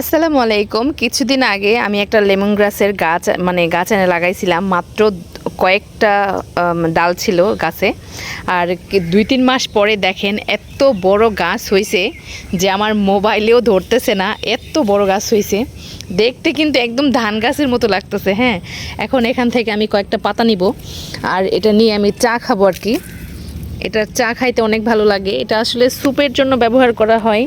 আসসালামু আলাইকুম। কিছুদিন আগে আমি একটা লেমন গ্রাসের গাছ মানে গাছ এনে লাগাইছিলাম, মাত্র কয়েকটা ডাল ছিল গাছে। আর দুই, তিন মাস পরে দেখেন, এত বড় গাছ হয়েছে যে আমার মোবাইলেও ধরতেছে না, এত বড় গাছ হয়েছে দেখতে কিন্তু একদম ধান গাছের মতো লাগতেছে হ্যাঁ? এখন এখান থেকে আমি কয়েকটা পাতা নিব, আর এটা নিয়ে আমি চা খাব আর কি। এটা চা খাইতে অনেক ভালো লাগে। এটা আসলে স্যুপের জন্য ব্যবহার করা হয়।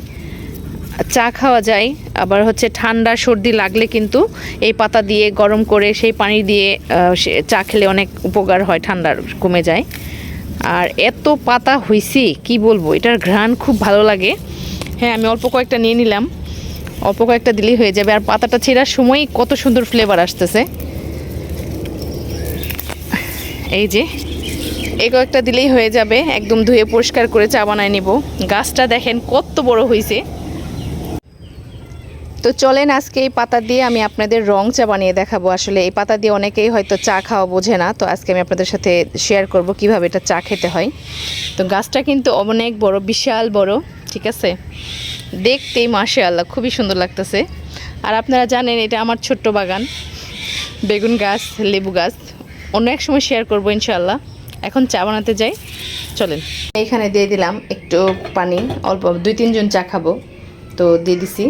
চা খাওয়া যায়, আবার হচ্ছে ঠান্ডা সর্দি লাগলে কিন্তু এই পাতা দিয়ে গরম করে সেই পানি দিয়ে চা খেলে অনেক উপকার হয় ঠান্ডার কমে যায়। আর এত পাতা হইছি, কি বলব? এটার ঘ্রাণ খুব ভালো লাগে। হ্যাঁ আমি অল্প কয়েকটা নিয়ে নিলাম। অল্প কয়েকটা দিলেই হয়ে যাবে। আর পাতাটা ছেঁড়ার সময়ই কত সুন্দর ফ্লেভার আসতেছে। এই যে, এই কয়েকটা দিলেই হয়ে যাবে। একদম ধুয়ে পরিষ্কার করে চা বানায় নিব। গাছটা দেখেন কত বড় হয়েছে তো চলেন আজকে এই পাতা দিয়ে আমি আপনাদের রং চা বানিয়ে দেখাবো। আসলে এই পাতা দিয়ে অনেকেই হয়তো চা খাওয়া বোঝে না, তো আজকে আমি আপনাদের সাথে শেয়ার করব কীভাবে এটা চা খেতে হয়। তো গাছটা কিন্তু অনেক বড়, বিশাল বড়, ঠিক আছে? দেখতেই মাসে আল্লাহ খুবই সুন্দর লাগতেছে। আর আপনারা জানেন, এটা আমার ছোট্ট বাগান, বেগুন গাছ, লেবু গাছ অন্য এক সময় শেয়ার করব ইনশাল্লাহ এখন চা বানাতে যাই, চলেন। এখানে দিয়ে দিলাম একটু পানি, অল্প দুই তিনজন চা খাব, তো দিয়ে দিছি।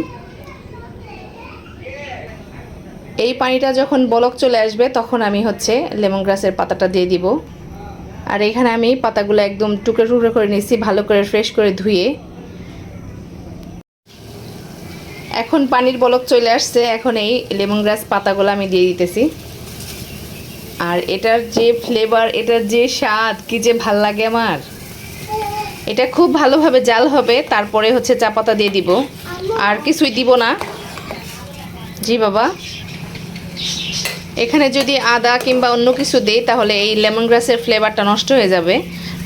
এই পানিটা যখন বলক চলে আসবে, তখন আমি হচ্ছে লেমন গ্রাসের পাতাটা দিয়ে দিব। আর এখানে আমি পাতাগুলো একদম টুকরো টুকরো করে নিয়েছি, ভালো করে ফ্রেশ করে ধুয়ে। এখন পানির বলক চলে আসছে, এখন এই লেমন গ্রাস পাতাগুলো আমি দিয়ে দিতেছি। আর এটার যে ফ্লেভার এটার যে স্বাদ, কি যে ভালো লাগে আমার। এটা খুব ভালোভাবে জাল হবে, তারপরে হচ্ছে চা পাতা দিয়ে দিব। আর কিছুই দিব না। জি বাবা। এখানে যদি আদা কিংবা অন্য কিছু দিই, তাহলে এই লেমন গ্রাসের ফ্লেভারটা নষ্ট হয়ে যাবে।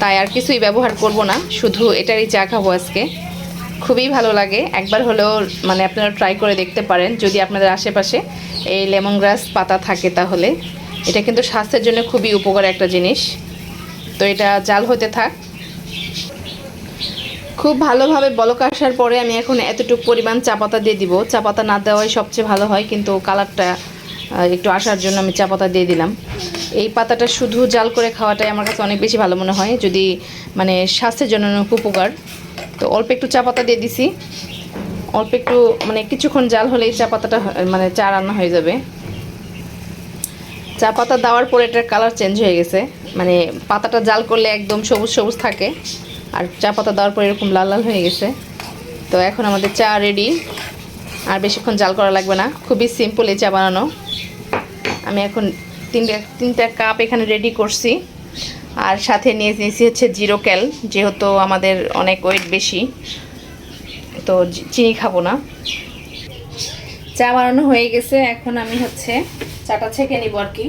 তাই আর কিছুই ব্যবহার করব না, শুধু এটারই চা খাব আজকে। খুবই ভালো লাগে। একবার হলেও মানে আপনারা ট্রাই করে দেখতে পারেন, যদি আপনাদের আশেপাশে এই লেমন গ্রাস পাতা থাকে তাহলে। এটা কিন্তু স্বাস্থ্যের জন্য খুবই উপকার একটা জিনিস। তো এটা জাল হতে থাক। খুব ভালোভাবে বলক আসার পরে আমি এখন এতটুকু পরিমাণ চা পাতা দিয়ে দিব। চা পাতা না দেওয়াই সবচেয়ে ভালো হয়, কিন্তু কালারটা একটু আসার জন্য আমি চা পাতা দিয়ে দিলাম। এই পাতাটা শুধু জাল করে খাওয়াটাই আমার কাছে অনেক বেশি ভালো মনে হয়, যদি মানে স্বাস্থ্যের জন্য অনেক উপকার। তো অল্প একটু চা পাতা দিয়ে দিছি। অল্প একটু মানে কিছুক্ষণ জাল হলেই চা পাতাটা মানে চা রান্না হয়ে যাবে। চা পাতা দেওয়ার পরে এটার কালার চেঞ্জ হয়ে গেছে। মানে পাতাটা জাল করলে একদম সবুজ সবুজ থাকে, আর চা পাতা দেওয়ার পরে এরকম লাল লাল হয়ে গেছে। তো এখন আমাদের চা রেডি আর বেশিক্ষণ জাল করা লাগবে না। খুবই সিম্পল এই চা বানানো। আমি এখন তিনটে তিনটা কাপ এখানে রেডি করছি। আর সাথে নিয়ে নিয়েছি হচ্ছে জিরো ক্যাল, যেহেতু আমাদের অনেক ওয়েট বেশি। তো চিনি খাব না। চা বানানো হয়ে গেছে। এখন আমি হচ্ছে চাটা ছেঁকে নিব আর কি।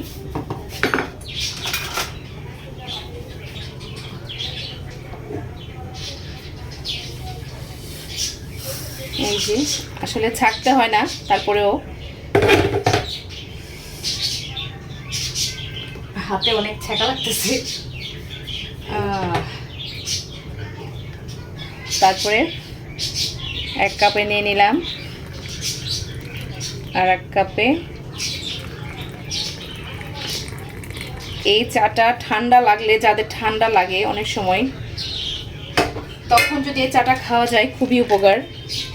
এই যে, আসলে ছাকতে হয় না, তারপরেও হাতে অনেক ছ্যাঁকা লাগতেছে। তারপরে এক কাপে নিয়ে নিলাম, আর এক কাপে এই চাটা ঠান্ডা লাগলে, যাদের ঠান্ডা লাগে অনেক সময় তখন যদি এই চাটা খাওয়া যায়, খুবই উপকার,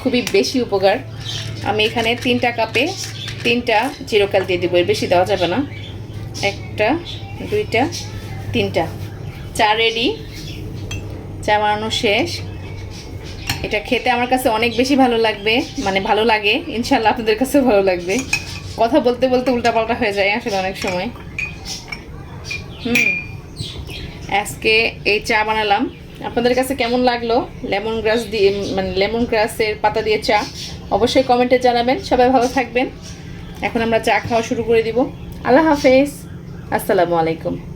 খুবই বেশি উপকার। আমি এখানে তিনটা কাপে তিনটা জিরোকাল দিয়ে দেবো, এর বেশি দেওয়া যাবে না। একটা, দুইটা, তিনটা। চা রেডি চা বানানো শেষ। এটা খেতে আমার কাছে অনেক বেশি ভালো লাগবে মানে ভালো লাগে। ইনশাল্লাহ আপনাদের কাছেও ভালো লাগবে। কথা বলতে বলতে উল্টাপাল্টা হয়ে যায় আসলে অনেক সময়। হুম, আজকে এই চা বানালাম। আপনাদের কাছে কেমন লাগল? লেমন গ্রাস দিয়ে মানে লেমন গ্রাসের পাতা দিয়ে চা? অবশ্যই কমেন্টে জানাবেন। সবাই ভালো থাকবেন। এখন আমরা চা খাওয়া শুরু করে দিব। আল্লাহ হাফেজ। আসসালামু আলাইকুম।